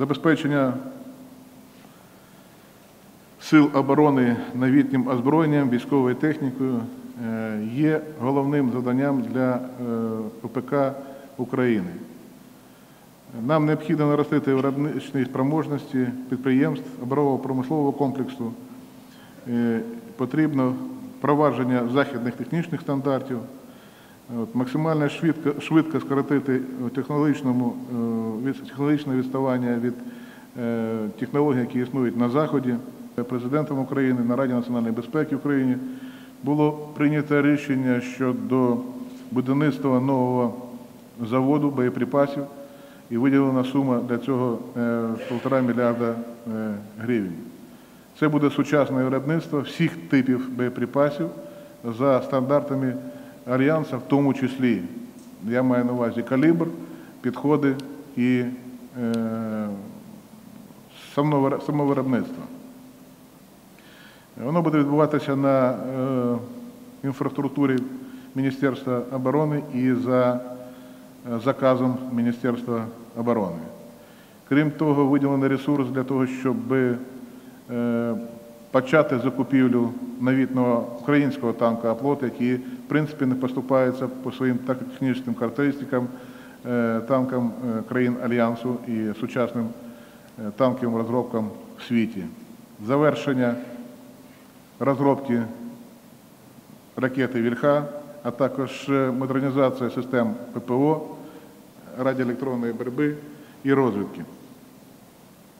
Забезпечення сил оборони новітнім озброєнням, військовою технікою е, є головним завданням для е, ОПК України. Нам необхідно наростити виробничні спроможності підприємств оборонного промислового комплексу. Е, Потрібно впровадження західних технічних стандартів, максимально швидко, швидко скоротити технологічному, е, технологічне відставання від е, технологій, які існують на Заході. Президентом України на Раді національної безпеки України було прийнято рішення щодо будівництва нового заводу боєприпасів і виділена сума для цього е, півтора мільярда е, гривень. Це буде сучасне виробництво всіх типів боєприпасів за стандартами Альянсу, в тому числі, я маю на увазі калібр, підходи і е, самовиробництво. Воно буде відбуватися на е, інфраструктурі Міністерства оборони і за е, заказом Міністерства оборони. Крім того, виділений ресурс для того, щоб е, почати закупівлю новітного українського танка «Аплот», який, в принципі, не поступається по своїм технічним характеристикам е, танкам е, країн Альянсу і сучасним е, танковим розробкам в світі. Завершення розробки ракети Вільха, а також модернізація систем ППО, радіоелектронної боротьби і розвідки.